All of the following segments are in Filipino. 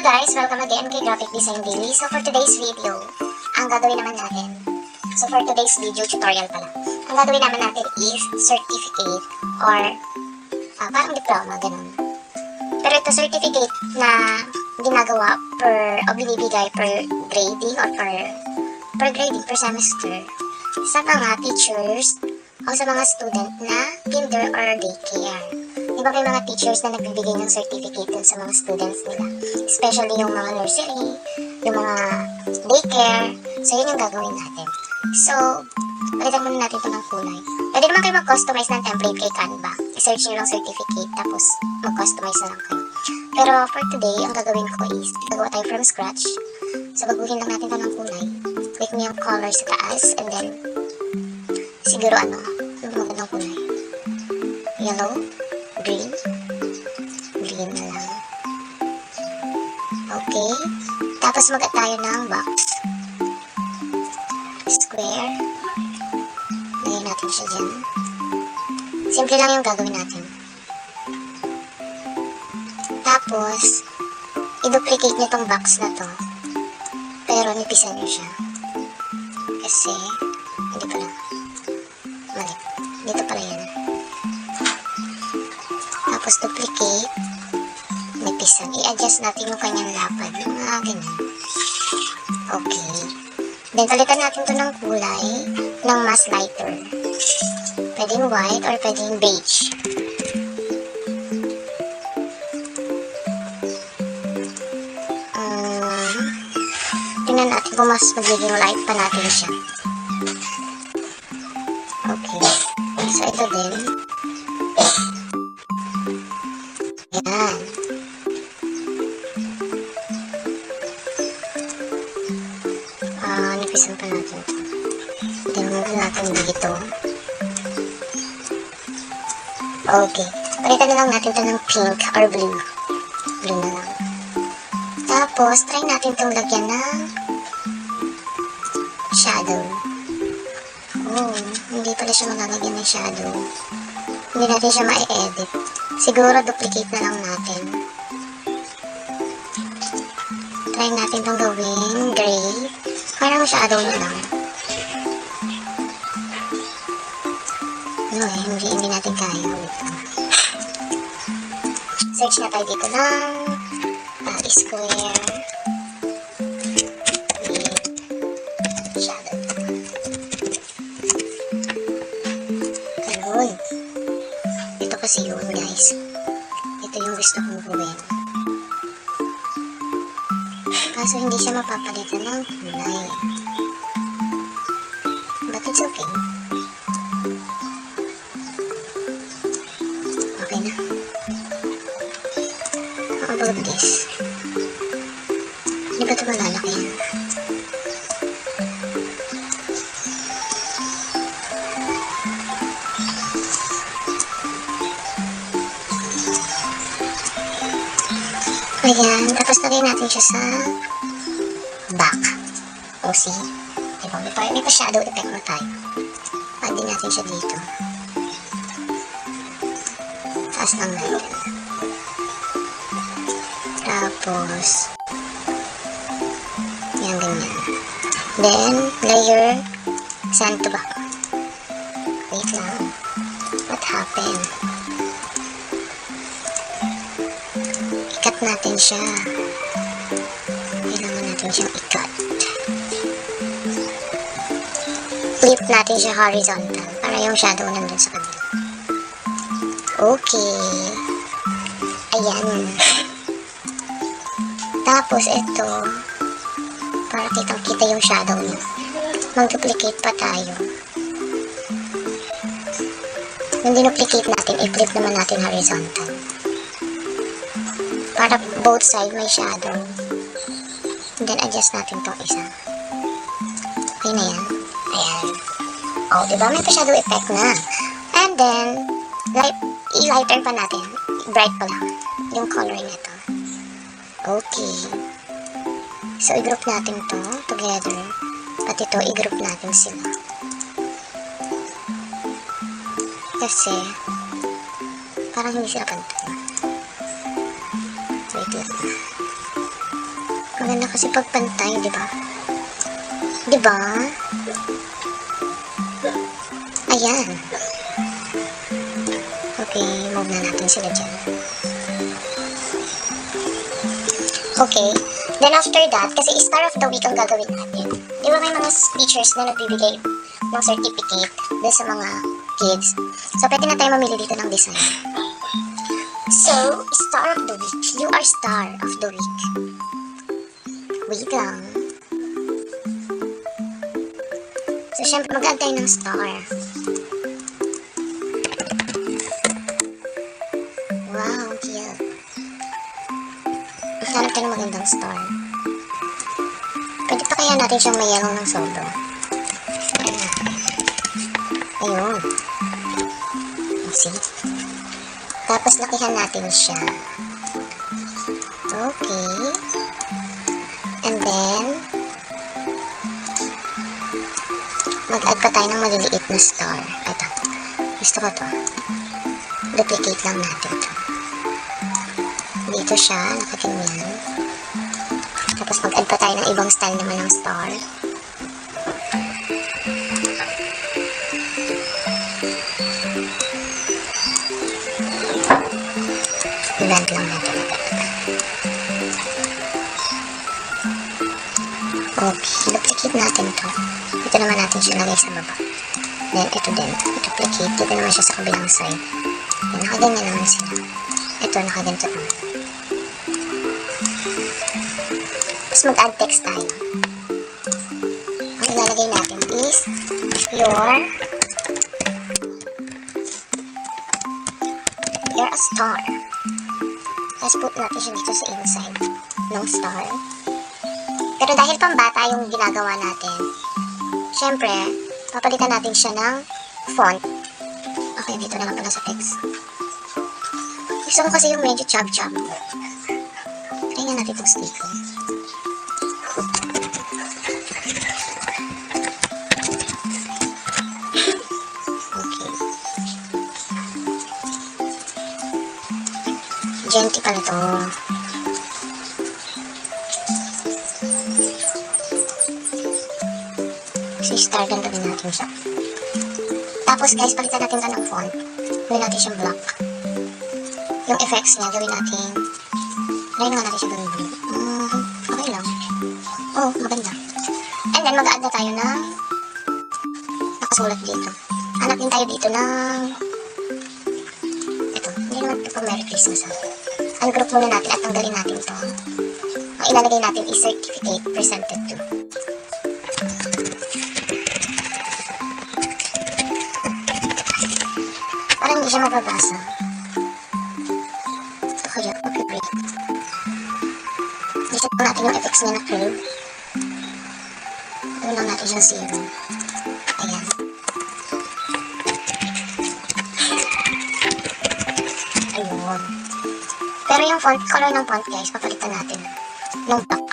Hello guys! Welcome again kay Graphic Design Daily. So for today's video, ang gagawin naman natin, so for today's video tutorial pala, ang gagawin naman natin is certificate or ah, parang diploma, ganun. Pero ito certificate na ginagawa per, o binibigay per grading or per, per grading, per semester sa mga teachers o sa mga student na kinder or daycare. Di ba may mga teachers na nagbibigay ng certificate sa mga students nila? Especially yung mga nursery, yung mga daycare. So, yun yung gagawin natin. So, palitan muna natin ito ng kulay. Pwede naman kayo mag-customize ng template kay Canva. I-search nyo lang certificate, tapos mag-customize na lang kayo. Pero for today, ang gagawin ko is, gagawa tayo from scratch. So, baguhin lang natin ito ng kulay. Click mo yung color sa taas, and then, siguro ano, magandang kulay. Yellow, green, green na lang. Okay. Tapos mag tayo ng box. Square. Lagyan natin siya dyan. Simple lang yung gagawin natin. Tapos, i-duplicate niyo tong box na to. Pero nipisan niyo siya. Kasi, hindi pala. Mali. Dito pala yan. Tapos duplicate. Nipisan. I-adjust natin yung kanyang lapad. Mga ganyan. Okay. Then, palitan natin to ng kulay ng mas lighter. Pwedeng white or pwedeng beige. Um, tingnan natin kung mas magiging light pa natin siya. Okay. So, ito din. Okay. Palitan na lang natin ito ng pink or blue. Blue na lang. Tapos, try natin itong lagyan ng shadow. Oh, hindi pala siya malalagyan ng shadow. Hindi natin siya ma-edit. Siguro duplicate na lang natin. Try natin itong gawin gray. Parang shadow na lang. Natin kaya. Search na tayo dito ng uh, square with. Ito kasi yun, guys. Ito yung gusto kong gawin. Kaso hindi siya mapapalitan ng kulay. About this? Hindi ba ito malalaki yan? Ayan, tapos lagay natin siya sa back. O see? Diba? May, pa, may pa shadow effect na tayo. Din natin siya dito. Taas lang natin. Tapos, yan ganyan. Then, layer sand to back. Wait lang. What happened? ikat natin siya. Kailangan natin siyang ikat. Flip natin siya horizontal para yung shadow nandun sa kabila. Okay. Ayan. Tapos ito, para kitang kita yung shadow niya. Mag-duplicate pa tayo. Yung dinuplicate natin, i-flip naman natin horizontal para both side may shadow. And then adjust natin tong isa. Okay na yan. Ayan. Oh, di ba? May pa-shadow effect na. And then, light, i-lighten pa natin. Bright pa lang. Yung color nito. Okay. So, i-group natin to together. At ito, i-group natin sila. Kasi, parang hindi sila pantay. Wait lang. maganda kasi pagpantay, di ba? Di ba? Ayan. Okay, move na natin sila dyan. Okay. Then after that, kasi Star of the Week ang gagawin natin. Di ba may mga teachers na nagbibigay ng certificate dun sa mga kids. So, pwede na tayo mamili dito ng design. So, Star of the Week. You are Star of the Week. Wait lang. So, syempre, mag-add tayo ng star. Hanap tayo ng magandang star. Pwede pa kaya natin siyang mayroong ng sobra. Ayun. Oh, see? Tapos lakihan natin siya. Okay. And then, mag-add pa tayo ng maliliit na star. Ito. Gusto ko to. Duplicate lang natin to. Dito siya, nakaganyan. Tapos mag-add pa tayo ng ibang style naman ng star. I-bend lang natin. Okay, duplicate natin to. Ito naman natin siya lagay sa baba. Then, ito din. Duplicate. Dito naman siya sa kabilang side. Yan, nakaganyan naman sila. Ito, nakaganito naman. Tapos mag-add text tayo. Ang ilalagay natin is your you're a star. Tapos put natin siya dito sa inside ng star. Pero dahil pambata yung ginagawa natin, syempre, papalitan natin siya ng font. Okay, dito na lang pala sa text. Gusto ko kasi yung medyo chub-chub. Nga natin itong sticker. Genty pala to. Si star ganda din natin siya. Tapos guys, palitan natin ito ng font. Gawin natin siyang black. Yung effects niya, gawin natin. Gawin nga natin siya gawin blue. Mm, okay lang. Oh, maganda. And then, mag-add na tayo ng nakasulat dito. Hanap din tayo dito ng ito. Hindi naman ito Merry Christmas ha. Ungroup muna natin at tanggalin natin ito. Ang ilalagay natin is certificate presented to. Parang hindi siya mababasa. Kaya, mag-break. Reset natin yung effects niya na curve. Gawin lang natin siyang zero. Pero yung font, color ng font guys, papalitan natin. Ng black.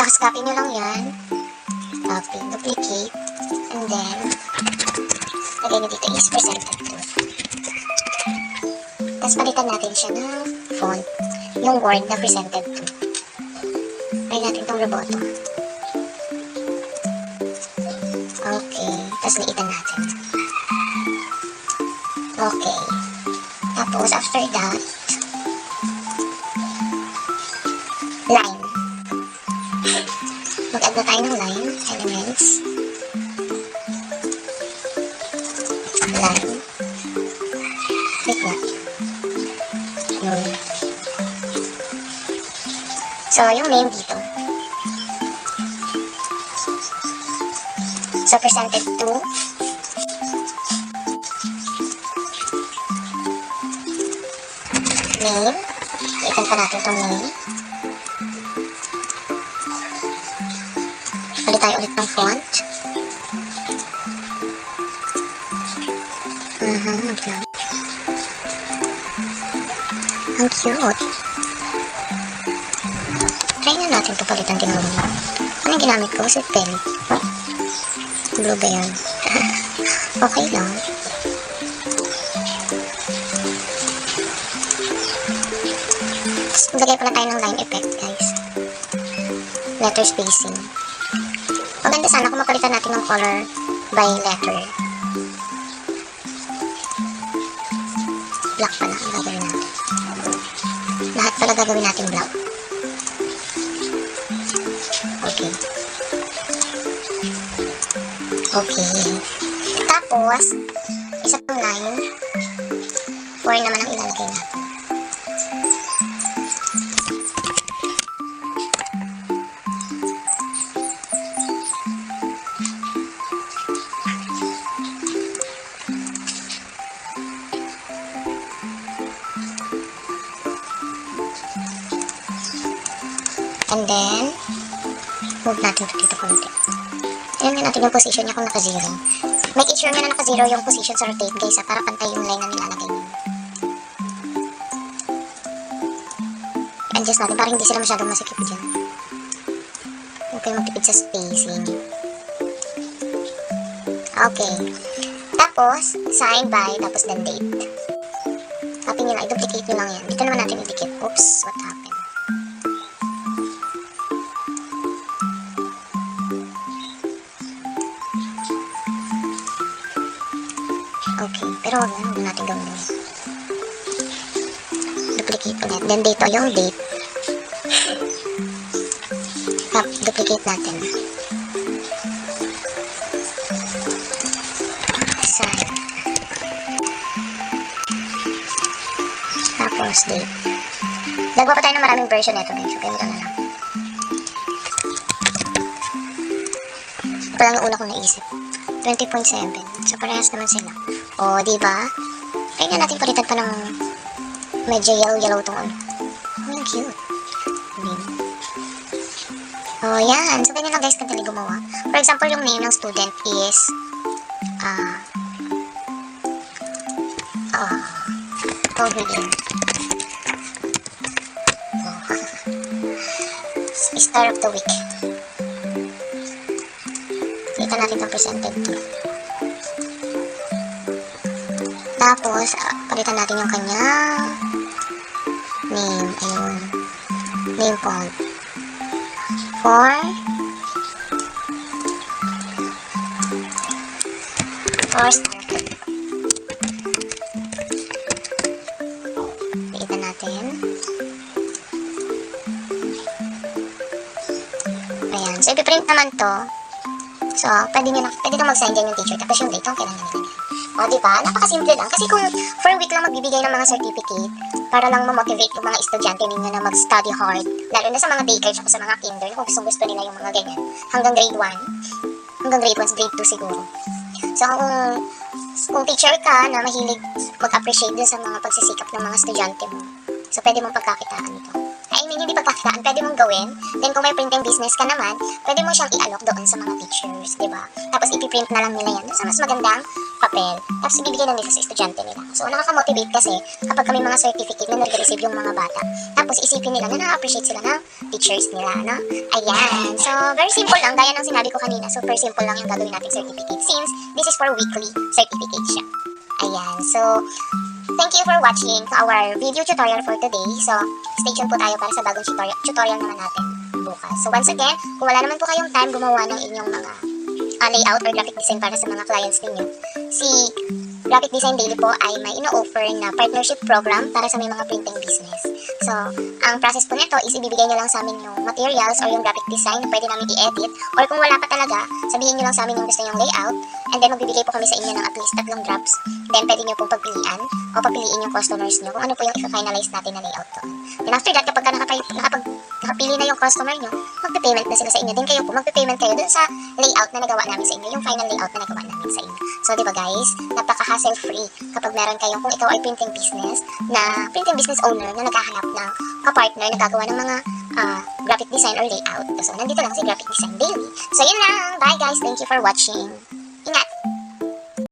Tapos copy nyo lang yan. Copy, duplicate. And then, lagay nyo dito is presented to. Tapos palitan natin siya ng font. Yung word na presented to. Try natin tong roboto. Okay. Tapos liitan natin. Okay. Tapos, after that, line. Mag-add na tayo ng line, elements. Line. Wait nga. Yun. So, yung name dito. So, presented to name. Ikan pa natin itong name. Palit tayo ulit ng font. Mhm, okay. Ang cute. Try na natin ito palitan din blue. Ano ginamit ko? Si pen. Blue ba yan? okay lang. Maglagay pala tayo ng line effect, guys. Letter spacing. Maganda sana kung mapalitan natin ng color by letter. Black pala ang gagawin natin. Lahat pala gagawin natin black. Okay. Okay. Tapos, isa pang line. Four naman ang then, move natin ito dito konti. Ayan nga natin yung position niya kung naka-zero. Make sure nga na naka-zero yung position sa rotate guys ha, para pantay yung line na nilalagay niyo. adjust natin para hindi sila masyadong masikip dyan. Huwag kayong magtipid sa spacing. Okay. Tapos, sign by, tapos then date. Copy nyo lang, i-duplicate nyo lang yan. Dito naman natin i-dikit. Oops, what happened? Duplicate ulit. Then dito, yung date. Tap, duplicate natin. Sign. Tapos date. Nagawa pa tayo ng maraming version nito guys. Okay, ito na lang. Ito lang yung una kong naisip. 20.7. So, parehas naman sila. O, di ba? Kaya natin palitan pa ng medyo yellow-yellow tong ano. Oh, ang cute. Name. Oh, yan. So, ganyan lang guys kadali gumawa. For example, yung name ng student is ah ah Tobin. Oh. Star of the week. Kita natin itong presented to. Tapos, ah, palitan natin yung kanyang name. Ayun. Name font. For for start. Palitan natin. Ayan. So, ipiprint naman to. So, pwede nyo na, pwede na mag-sign dyan yung teacher. Tapos yung date, ang kailangan nila yan. O, di ba? Napakasimple lang. Kasi kung for a week lang magbibigay ng mga certificate, para lang ma-motivate yung mga estudyante ninyo na mag-study hard, lalo na sa mga daycare at sa mga kinder, kung gusto gusto nila yung mga ganyan, hanggang grade 1, hanggang grade 1, grade 2 siguro. So, kung, kung teacher ka na mahilig mag-appreciate din sa mga pagsisikap ng mga estudyante mo, so pwede mong pagkakitaan ito. I mean, hindi pagkakitaan, pwede mong gawin. Then, kung may printing business ka naman, pwede mo siyang i-alok doon sa mga teachers, di ba? Tapos, ipiprint na lang nila yan sa mas magandang papel. Tapos, ibibigay na nila sa estudyante nila. So, nakaka-motivate kasi kapag kami mga certificate na nag-receive yung mga bata. Tapos, isipin nila na na-appreciate sila ng teachers nila, no? Ayan. So, very simple lang. Gaya ng sinabi ko kanina. Super simple lang yung gagawin nating certificate since this is for weekly certificate siya. Ayan. So, thank you for watching our video tutorial for today. So, stay tuned po tayo para sa bagong tutorial, tutorial naman natin bukas. So, once again, kung wala naman po kayong time gumawa ng inyong mga uh, layout or graphic design para sa mga clients ninyo, si Graphic Design Daily po ay may ino-offer na partnership program para sa may mga printing business. So, ang process po nito is ibibigay nyo lang sa amin yung materials or yung graphic design pwede namin i-edit or kung wala pa talaga, sabihin nyo lang sa amin yung gusto nyong layout and then magbibigay po kami sa inyo ng at least tatlong drops. Then, pwede nyo pong pagpilian o papiliin yung customers nyo kung ano po yung i-finalize natin na layout doon. Then, after that, kapag ka nakapay, nakapag, nakapili na yung customer nyo, magpe-payment na sila sa inyo. Then, kayo po, magpe-payment kayo dun sa layout na nagawa namin sa inyo, yung final layout na nagawa namin sa inyo. So, di ba guys, napaka-hassle free kapag meron kayong, kung ikaw ay printing business, na printing business owner na naghahanap ng kapartner na gagawa ng mga ah, graphic design or layout. So, nandito lang si Graphic Design Daily. So, yun lang. Bye guys. Thank you for watching. Ingat!